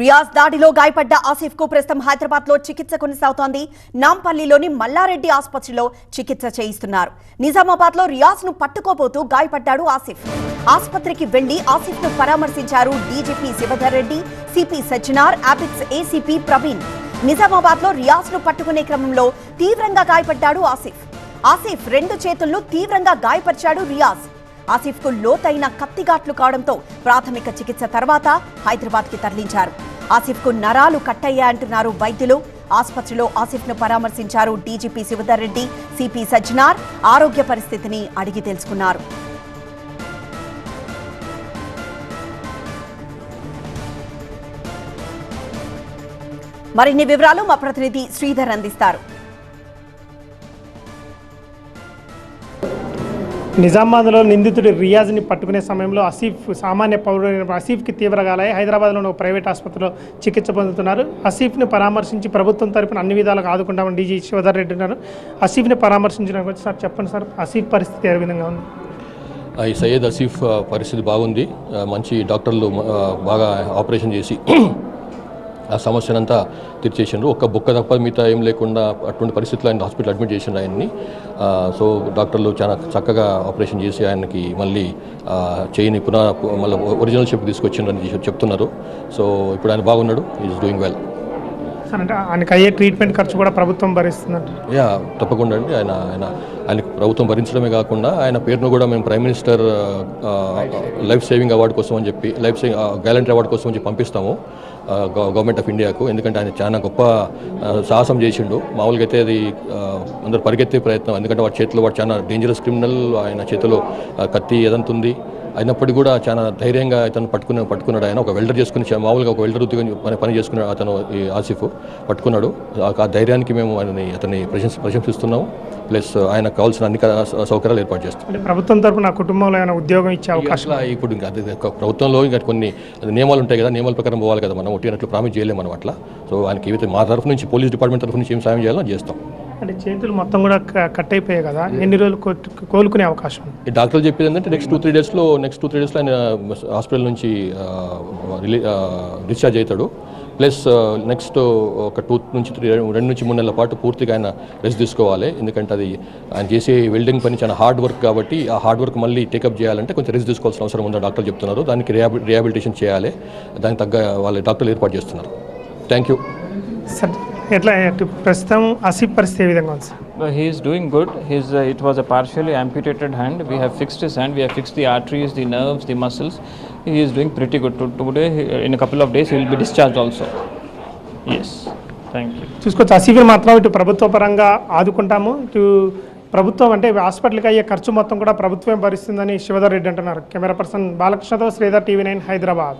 రియాజ్ దాడిలో గాయపడ్డ ఆసిఫ్కు ప్రస్తుతం హైదరాబాద్లో చికిత్స కొనసాగుతోంది. నాంపల్లిలోని మల్లారెడ్డి ఆసుపత్రిలో చికిత్స చేయిస్తున్నారు. నిజామాబాద్లో రియాజ్ను పట్టుకోబోతూ గాయపడ్డాడు ఆసిఫ్. ఆసుపత్రికి వెళ్ళి ఆసిఫ్ను పరామర్శించారు డీజీపీ శివధర్ రెడ్డి సిపి సజ్జనార్ అబిక్స్ ఏసీపీ ప్రవీణ్. నిజామాబాద్లో రియాజ్ను పట్టుకునే క్రమంలో తీవ్రంగా గాయపడ్డాడు ఆసిఫ్. ఆసిఫ్ రెండు చేతులను తీవ్రంగా గాయపరిచాడు రియాజ్. ఆసిఫ్కు లోతైన కత్తిఘాట్లు కావడంతో ప్రాథమిక చికిత్స తర్వాత హైదరాబాద్కి తరలించారు. ఆసిఫ్కు నరాలు కట్టయ్యాయంటున్నారు వైద్యులు. ఆసుపత్రిలో ఆసిఫ్ను పరామర్శించారు డీజీపీ శివధర్ రెడ్డి సిపి సజ్జనార్. ఆరోగ్య పరిస్థితిని అడిగి తెలుసుకున్నారు. మరిన్ని వివరాలు మా ప్రతినిధి శ్రీధర్ అందిస్తారు. నిజామాబాద్లో నిందితుడి రియాజ్ని పట్టుకునే సమయంలో అసీఫ్ సామాన్య పౌరుడైన అసీఫ్కి తీవ్ర గాయాలయ్యాయి హైదరాబాద్లోని ఒక ప్రైవేట్ ఆసుపత్రిలో చికిత్స పొందుతున్నారు. అసీఫ్ని పరామర్శించి ప్రభుత్వం తరపున అన్ని విధాలుగా ఆదుకుంటామని డీజీ శివధర్ రెడ్డి ఉన్నారు అసీఫ్ని పరామర్శించడానికి వచ్చి సార్ చెప్పండి సార్ అసీఫ్ పరిస్థితి ఏ విధంగా ఉంది? ఈ సయ్యద్ అసీఫ్ పరిస్థితి బాగుంది. మంచి డాక్టర్లు బాగా ఆపరేషన్ చేసి ఆ సమస్యనంతా తీర్చేసిండ్రు. ఒక్క బుక్క తప్ప మిగతా ఏం లేకుండా అటువంటి పరిస్థితుల్లో ఆయన హాస్పిటల్ అడ్మిట్ చేసిండ్రు ఆయన్ని. సో డాక్టర్లు చాలా చక్కగా ఆపరేషన్ చేసి ఆయనకి మళ్ళీ చేయిని పునః మళ్ళీ ఒరిజినల్ షేప్ తీసుకొచ్చిండ్రని చెప్- చెప్తున్నారు. సో ఇప్పుడు ఆయన బాగున్నాడు. ఈజ్ డూయింగ్ వెల్ సార్ అంటే ఆయనకు అయ్యే ట్రీట్మెంట్ ఖర్చు కూడా ప్రభుత్వం భరిస్తుందంట. యా తప్పకుండా అండి. ఆయన ఆయన ఆయనకు ప్రభుత్వం భరించడమే కాకుండా ఆయన పేరును కూడా మేము prime minister life saving award కోసం అని చెప్పి లైఫ్ సేవింగ్ గ్యాలంటరీ అవార్డు కోసం అని చెప్పి పంపిస్తాము. గవర్నమెంట్ ఆఫ్ ఇండియాకు. ఎందుకంటే ఆయన చాలా గొప్ప సాహసం చేసిండు. మామూలుగా అయితే అది అందరు పరిగెత్తే ప్రయత్నం. ఎందుకంటే వాడి చేతిలో వాడు చాలా డేంజరస్ క్రిమినల్ ఆయన చేతిలో కత్తి ఏదంతుంది అయినప్పటికీ కూడా చాలా ధైర్యంగా అతను పట్టుకుని పట్టుకున్నాడు ఆయన. ఒక వెల్డర్ చేసుకుని మామూలుగా ఒక వెల్డర్ ఉద్యోగం పని పని చేసుకున్నాడు అతను ఈ ఆసిఫ్. పట్టుకున్నాడు. ఆ- ఆ ధైర్యానికి మేము ఆయనని అతన్ని ప్రశంస ప్రశంసిస్తున్నాము. ప్లస్ ఆయనకు కావాల్సిన అన్ని సౌకర్యాలు ఏర్పాటు చేస్తాం. అంటే ప్రభుత్వం తరపున కుటుంబంలో ఏమైనా ఉద్యోగం ఇచ్చే అవకాశం ఇప్పుడు ఇంకా అది ప్రభుత్వంలో ఇంకా కొన్ని నియమాలు ఉంటాయి కదా నియమాల ప్రకారం పోవాలి కదా మనం ఒట్టినట్లు ప్రామిస్ చేయలేము మనం అట్లా. సో ఆయనకి ఏవైతే మా తరఫు నుంచి పోలీస్ డిపార్ట్మెంట్ తరఫు నుంచి ఏం సాయం చేయాలో చేస్తాం. అంటే చేతులు మొత్తం కూడా కట్ అయిపోయాయి కదా ఎన్ని రోజులు కోలుకునే అవకాశం డాక్టర్లు చెప్పేది ఏంటంటే నెక్స్ట్ టూ త్రీ డేస్లో నెక్స్ట్ టూ త్రీ డేస్లో ఆయన హాస్పిటల్ నుంచి డిశ్చార్జ్ అవుతాడు. ప్లస్ నెక్స్ట్ ఒక టూ నుంచి త్రీ రెండు నుంచి మూడు నెలల పాటు పూర్తిగా ఆయన రెస్ట్ తీసుకోవాలి. ఎందుకంటే అది ఆయన చేసే వెల్డింగ్ పని చాలా హార్డ్ వర్క్ కాబట్టి ఆ హార్డ్ వర్క్ మళ్ళీ టేకప్ చేయాలంటే కొంచెం రెస్ట్ తీసుకోవాల్సిన అవసరం ఉందని డాక్టర్లు చెప్తున్నారు. దానికి రియాబి రిహాబిలిటేషన్ చేయాలి. దానికి తగ్గ వాళ్ళ డాక్టర్లు ఏర్పాటు చేస్తున్నారు. Thank you. సార్ ఎట్లా ప్రస్తుతం అసి పరిస్థితి విధంగా ఉంది doing good he's it was a partially amputated hand we have fixed fix the arteries the nerves the muscles he is doing pretty good to in couple of days will be also yes thank you చూసుకోవచ్చు. అసీవిని మాత్రం ఇటు ప్రభుత్వ ఆదుకుంటాము. ఇటు ప్రభుత్వం అంటే హాస్పిటల్కి అయ్యే ఖర్చు మొత్తం కూడా ప్రభుత్వం భరిస్తుందని శివధర్ రెడ్డి అంటున్నారు. కెమెరా పర్సన్ బాలకృష్ణతో శ్రీధర్ టీవీ నైన్ హైదరాబాద్.